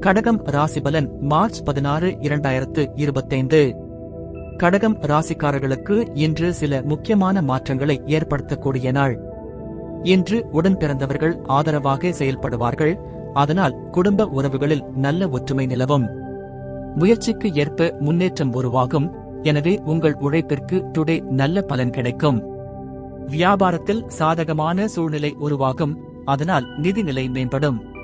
கடகம் ராசிபலன் மார்ச் பதினாறு இரண்டாயிரத்து இருபத்தைந்து. கடகம் ராசிக்காரர்களுக்கு இன்று சில முக்கியமான மாற்றங்களை ஏற்படுத்தக்கூடிய நாள். இன்று உடன் பிறந்தவர்கள் ஆதரவாக செயல்படுவார்கள் அதனால் குடும்ப உறவுகளில் நல்ல ஒற்றுமை நிலவும். முயற்சிக்கு ஏற்ப முன்னேற்றம் உருவாகும் எனவே உங்கள் உழைப்பிற்கு டுடே நல்ல பலன் கிடைக்கும். வியாபாரத்தில் சாதகமான சூழ்நிலை உருவாகும் அதனால் நிதிநிலை மேம்படும்.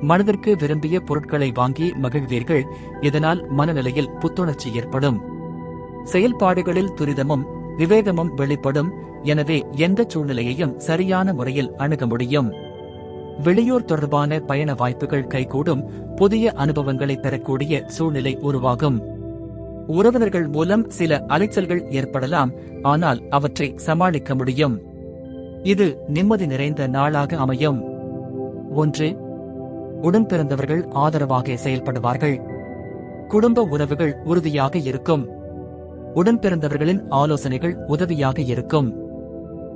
மனதிற்கு விரும்பிய பொருட்களை வாங்கி மகிழ்வீர்கள் இதனால் மனநிலையில் புத்துணர்ச்சி ஏற்படும். செயல்பாடுகளில் துரிதமும் விவேகமும் வெளிப்படும் எனவே எந்த சூழ்நிலையையும் சரியான முறையில் அணுக முடியும். வெளியூர் தொடர்பான பயண வாய்ப்புகள் கைகூடும் புதிய அனுபவங்களை பெறக்கூடிய சூழ்நிலை உருவாகும். உறவினர்கள் மூலம் சில அலைச்சல்கள் ஏற்படலாம் ஆனால் அவற்றை சமாளிக்க முடியும். இது நிம்மதி நிறைந்த நாளாக அமையும். ஒன்று உடன் பிறந்தவர்கள் ஆதரவாக செயல்படுவார்கள். குடும்ப உறவுகள் உறுதியாக இருக்கும். உடன் பிறந்தவர்களின் ஆலோசனைகள் உதவியாக இருக்கும்.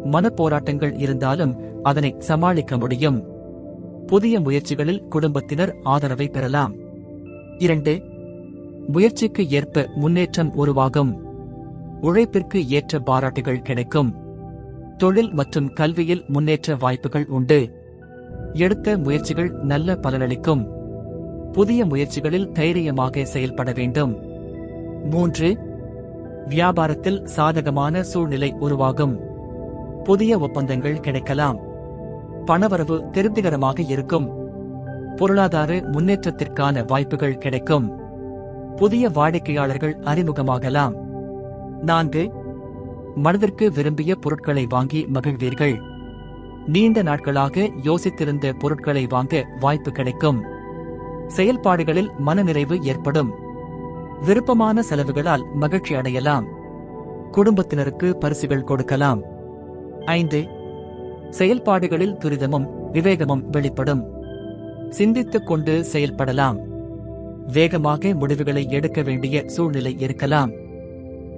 மனப்போராட்டங்கள் இருந்தாலும் அதனை சமாளிக்க முடியும். புதிய முயற்சிகளில் குடும்பத்தினர் ஆதரவை பெறலாம். இரண்டு முயற்சிக்கு ஏற்ப முன்னேற்றம் உருவாகும். உழைப்பிற்கு ஏற்ற பாராட்டுகள் கிடைக்கும். தொழில் மற்றும் கல்வியில் முன்னேற்ற வாய்ப்புகள் உண்டு. எடுத்த முயற்சிகள் நல்ல பலனளிக்கும். புதிய முயற்சிகளில் தைரியமாக செயல்பட வேண்டும். மூன்று வியாபாரத்தில் சாதகமான சூழ்நிலை உருவாகும். புதிய ஒப்பந்தங்கள் கிடைக்கலாம். பணவரவு திருப்திகரமாக இருக்கும். பொருளாதார முன்னேற்றத்திற்கான வாய்ப்புகள் கிடைக்கும். புதிய வாடிக்கையாளர்கள் அறிமுகமாகலாம். நான்கு மனதிற்கு விரும்பிய பொருட்களை வாங்கி மகிழ்வீர்கள். நீண்ட நாட்களாக யோசித்திருந்த பொருட்களை வாங்க வாய்ப்பு கிடைக்கும். செயல்பாடுகளில் மனநிறைவு ஏற்படும். விருப்பமான செலவுகளால் மகிழ்ச்சி அடையலாம். குடும்பத்தினருக்கு பரிசுகள் கொடுக்கலாம். ஐந்து செயல்பாடுகளில் துரிதமும் விவேகமும் வெளிப்படும். சிந்தித்துக் கொண்டு செயல்படலாம். வேகமாக முடிவுகளை எடுக்க வேண்டிய சூழ்நிலை இருக்கலாம்.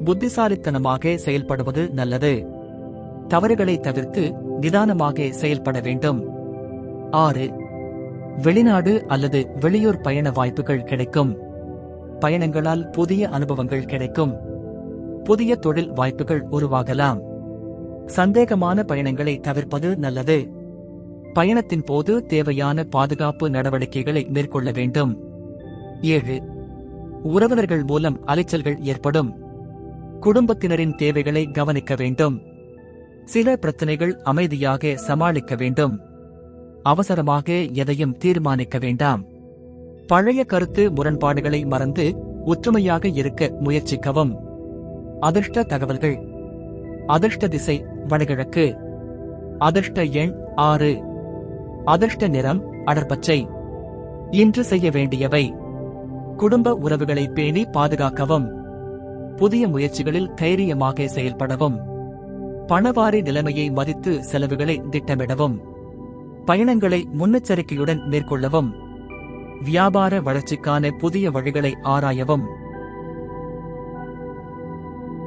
புத்திசாலித்தனமாக செயல்படுவது நல்லது. தவறுகளை தவிர்த்து நிதானமாக செயல்பட வேண்டும். ஆறு வெளிநாடு அல்லது வெளியூர் பயண வாய்ப்புகள் கிடைக்கும். பயணங்களால் புதிய அனுபவங்கள் கிடைக்கும். புதிய தொழில் வாய்ப்புகள் உருவாகலாம். சந்தேகமான பயணங்களை தவிர்ப்பது நல்லது. பயணத்தின் போது தேவையான பாதுகாப்பு நடவடிக்கைகளை மேற்கொள்ள வேண்டும். ஏழு உறவினர்கள் மூலம் அலைச்சல்கள் ஏற்படும். குடும்பத்தினரின் தேவைகளை கவனிக்க வேண்டும். சில பிரச்சனைகள் அமைதியாக சமாளிக்க வேண்டும். அவசரமாக எதையும் தீர்மானிக்க வேண்டாம். பழைய கருத்து முரண்பாடுகளை மறந்து ஒற்றுமையாக இருக்க முயற்சிக்கவும். அதிர்ஷ்ட தகவல்கள். அதிர்ஷ்ட திசை வடகிழக்கு. அதிர்ஷ்ட எண் ஆறு. அதிர்ஷ்ட நிறம் அடர்பச்சை. இன்று செய்ய வேண்டியவை. குடும்ப உறவுகளை பேணி பாதுகாக்கவும். புதிய முயற்சிகளில் தைரியமாக செயல்படவும். பணவாரி நிலைமையை மதித்து செலவுகளை திட்டமிடவும் பயணங்களை முன்னெச்சரிக்கையுடன் மேற்கொள்ளவும் வியாபார வளர்ச்சிக்கான புதிய வழிகளை ஆராயவும்.